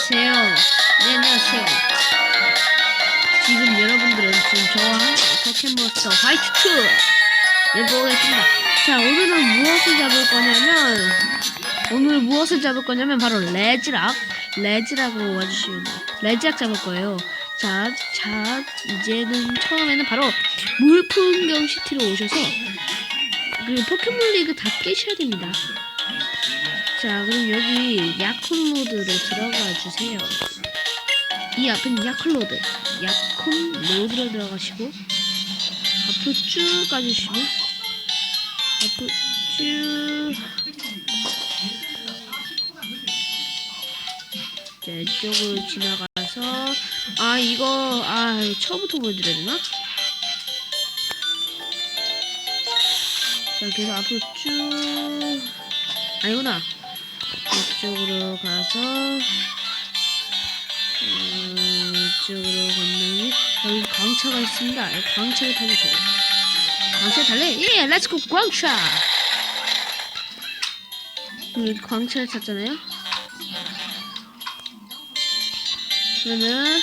안녕하세요. 네, 안녕하세요. 지금 여러분들은 지금 저와 포켓몬스터 화이트 2를 보겠습니다. 자, 오늘은 무엇을 잡을 거냐면, 오늘 무엇을 잡을 거냐면, 바로 레즈락. 레즈락으로 와주시면 돼요. 레즈락 잡을 거예요. 자, 자, 이제는 처음에는 바로 물풍경 시티로 오셔서, 그 포켓몬 리그 다 깨셔야 됩니다. 자, 그럼 여기 야쿤로드로 들어가 주세요. 이 앞에는 야쿤로드. 야쿤로드로 들어가시고, 앞으로 쭉 가주시고, 앞으로 쭉. 자, 이쪽으로 지나가서, 아, 이거, 아, 처음부터 보여드려야 되나? 자, 계속 앞으로 쭉. 아니구나. 이쪽으로 가서 음, 이쪽으로 건너면 여기 광차가 있습니다. 광차를 타주세요. 광차 달래? 예, 렛츠고 광차. 여기 광차를 탔잖아요. 그러면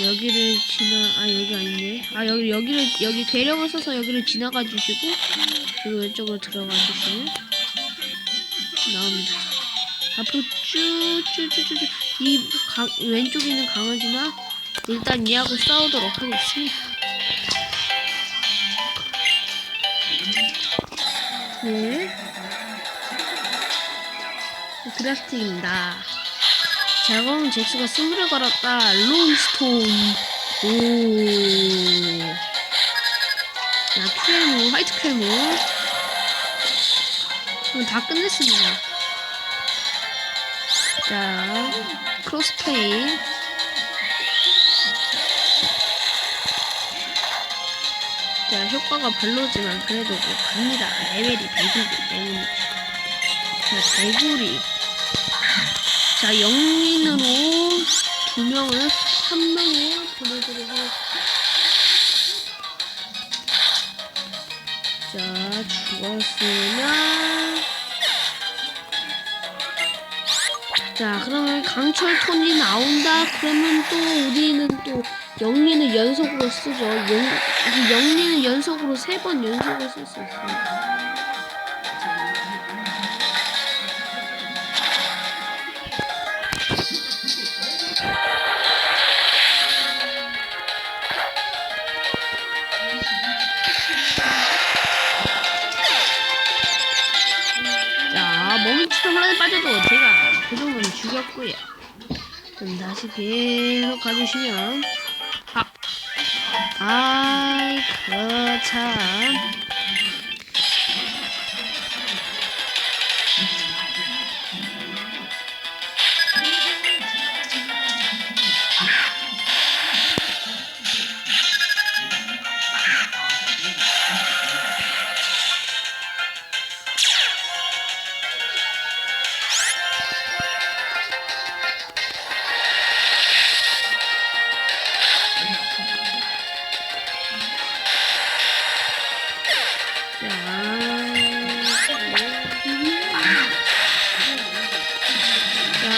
여기를 지나 아 여기 아니네. 아 여기 여기를 여기 괴력을 써서 여기를 지나가 주시고 그리고 이쪽으로 들어가 주시면. 나옵니다. 앞으로 쭉쭉쭉쭉 이 강, 왼쪽에 있는 강아지나 일단 얘하고 싸우도록 하겠습니다. 네. 그라스틱입니다. 자, 그럼 잭스가 승부를 걸었다. 롱스톤. 오. 자, 큐에모, 화이트 큐에모. 그럼 다 끝냈습니다. 자, 크로스플레이. 자, 효과가 별로지만 그래도 뭐 갑니다. 레벨이 100이기 때문에. 자, 개구리. 자, 영린으로 두 명을 한 명에 보내도록 하겠습니다. 자, 죽었으면. 자, 그러면 강철 톤이 나온다? 그러면 또 우리는 또 영리는 연속으로 쓰죠. 영, 영리는 연속으로 세 번 연속으로 쓸 수 있습니다. 자, 멈추던 혼란에 빠져도 죽였고요. 그럼 다시 계속 가주시면, 아, 아이, 그, 참.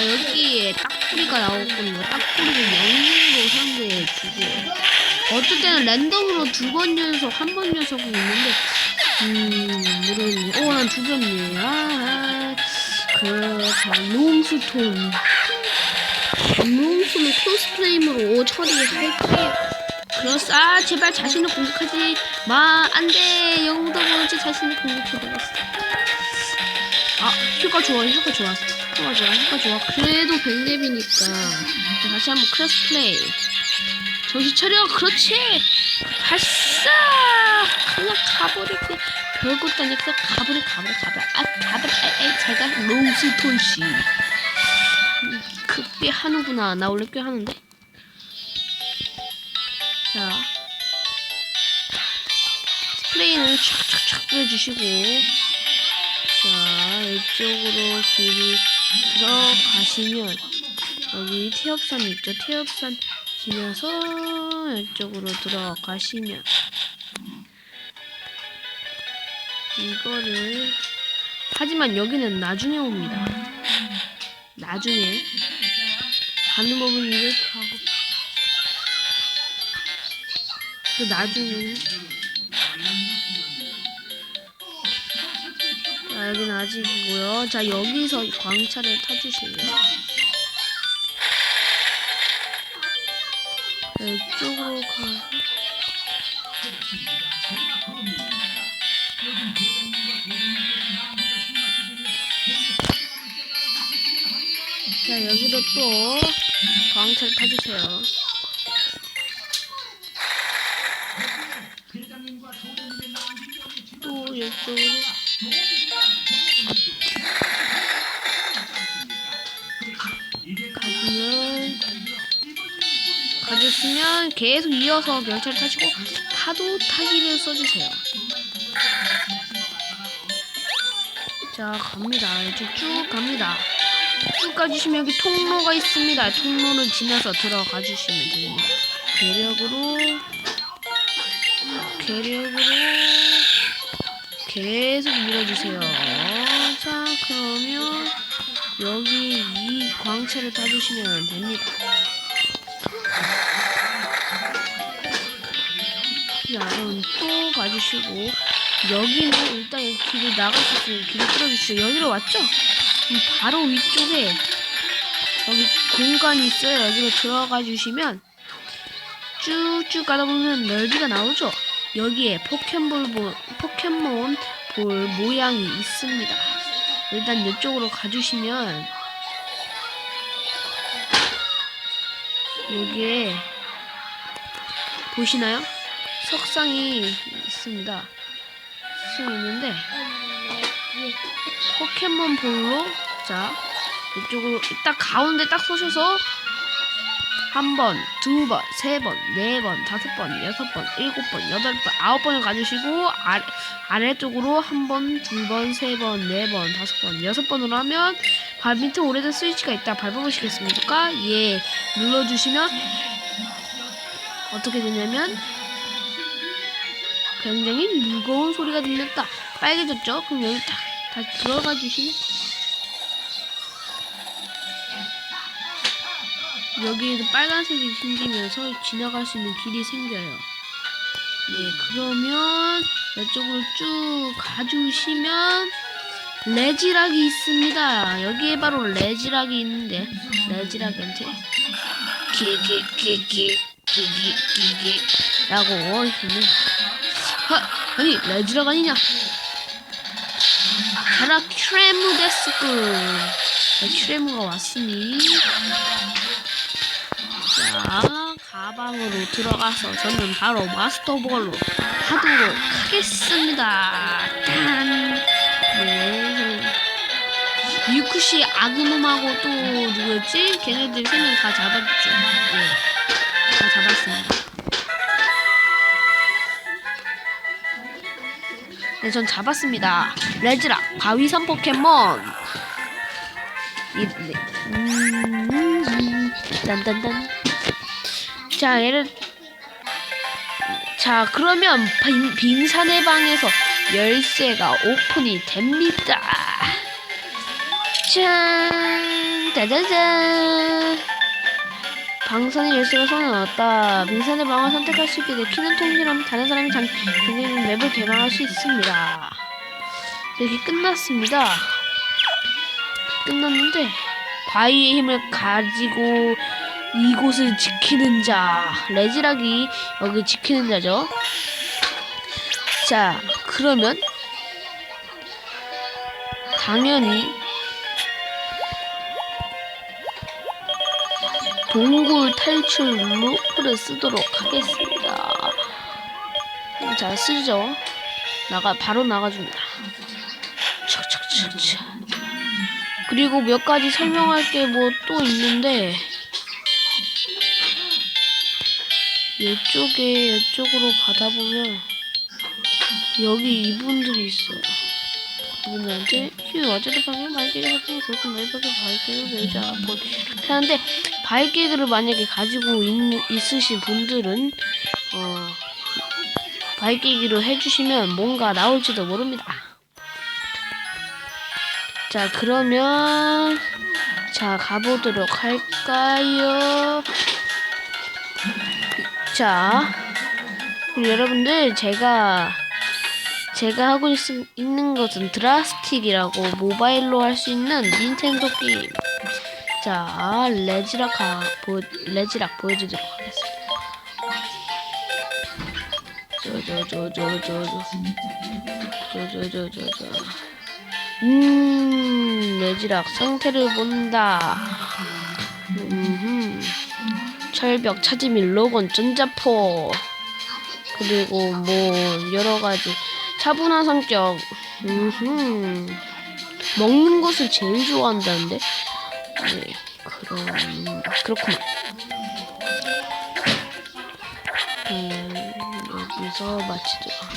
여기에 딱구리가 나오거든요. 딱구리를 영웅으로 상대해 주고 어쩔 때는 랜덤으로 두 번 연속, 한 번 연속이 있는데 음, 모르겠네. 오, 난 죽였네. 아, 그, 자, 롱스톤. 롱스톤을 크로스프레임으로 처리할게요. 그렇스, 아, 제발 자신을 공격하지 마. 안 돼. 영웅도 모르지 자신을 공격해버렸어. 아, 효과 좋아, 효과 좋아. 효과 좋아, 효과 좋아. 그래도 100렙이니까. 다시 한번 크로스 플레이. 정신 차려, 그렇지! 발사! 그냥 가버릴게. 별것도 그냥 가버려, 가버려, 가버려. 아, 가버려. 에이, 제가 롱스톤 씨. 그꽤 하는구나. 나 원래 꽤 하는데. 자. 스프레이는 촥촥촥 뿌려주시고. 자, 이쪽으로 길이 들어가시면, 여기 태엽산 있죠? 태엽산 지나서 이쪽으로 들어가시면, 이거를, 하지만 여기는 나중에 옵니다. 나중에 가는 법은 이렇게 하고 또 나중에 자, 여기는 아직이고요. 자 여기서 광차를 타주실래요? 자, 이쪽으로 가서 자 여기로 또 광차를 타주세요. 가졌으면 계속 이어서 열차를 타시고 파도 타기를 써주세요. 자 갑니다. 이렇게 쭉 갑니다. 쭉 가주시면 여기 통로가 있습니다. 통로를 지나서 들어가 주시면 됩니다. 괴력으로 괴력으로 계속 밀어주세요. 자 그러면 여기 이 광채를 타주시면 됩니다. 자 그럼 또 가주시고 여기는 일단 이 길을 나갈 수 있으면 길을 뚫어주시죠. 여기로 왔죠? 바로 위쪽에 여기 공간이 있어요. 여기로 들어가 주시면 쭉쭉 가다 보면 널비가 나오죠. 여기에 포켓볼 보- 포켓몬 볼 모양이 있습니다. 일단 이쪽으로 가주시면 여기에 보시나요? 석상이 있습니다. 석상이 있는데 포켓몬 볼로 자 이쪽으로 딱 가운데 딱 쏘셔서 한 번, 두 번, 세 번, 네 번, 다섯 번, 여섯 번, 일곱 번, 여덟 번, 아홉 번을 가주시고 아래 아래쪽으로 한 번, 두 번, 세 번, 네 번, 다섯 번, 여섯 번으로 하면 발 밑에 오래된 스위치가 있다 밟아보시겠습니까? 예 눌러주시면 어떻게 되냐면 굉장히 무거운 소리가 들렸다 빨개졌죠? 그럼 여기 딱 다시 들어가 주시면 여기에도 빨간색이 생기면서 지나갈 수 있는 길이 생겨요. 네, 그러면 이쪽으로 쭉 가주시면 레지락이 있습니다. 여기에 바로 레지락이 있는데 레지락한테 기기기기 기기기기라고 있는 하 아니 레지락 아니냐? 가라 큐레무 데스크 큐레무가 왔으니 자, 가방으로 들어가서 저는 바로 마스터볼로 하도록 하겠습니다. 짠! 네. 유쿠시 아그놈하고 또 누구였지? 걔네들 세 명 다 잡았죠. 네. 다 잡았습니다. 네, 전 잡았습니다. 레즈라, 바위산 포켓몬. 딴딴딴. 자, 얘를 자, 그러면 빈, 빈산의 방에서 열쇠가 오픈이 됩니다. 짠! 짜자잔! 방선의 열쇠가 손에 넣었다. 빈산의 방을 선택할 수 있게 돼 키는 통일하면 다른 사람이 장, 장기는 맵을 개방할 수 있습니다. 이렇게 끝났습니다. 끝났는데, 바위의 힘을 가지고 이곳을 지키는 자 레지락이 여기 지키는 자죠 자 그러면 당연히 동굴 탈출 루프를 쓰도록 하겠습니다. 자 쓰죠? 나가 바로 나가줍니다. 척척척척 그리고 몇 가지 설명할 게 뭐 또 있는데 이쪽에 이쪽으로 가다 보면 여기 이분들이 있어요. 이분들한테 휴 어제도 방금 발길을 하고 그렇게 발길을 내지 않고. 이렇게 하는데 발길을 만약에 가지고 있, 있으신 분들은 어 발길기로 해주시면 뭔가 나올지도 모릅니다. 자 그러면 자, 가보도록 할까요? 자, 여러분들 제가 제가 하고 있, 있는 것은 드라스틱이라고 모바일로 할 수 있는 닌텐도 게임. 자, 레지락 가, 보, 레지락 보여주도록 하겠습니다. 저저저저저저 저저저저저 음 레지락 상태를 본다. 음 철벽 차지밀 로건 전자포 그리고 뭐 여러 가지 차분한 성격. 음 먹는 것을 제일 좋아한다는데. 네 그럼 그렇구만. 음, 여기서 마치도록.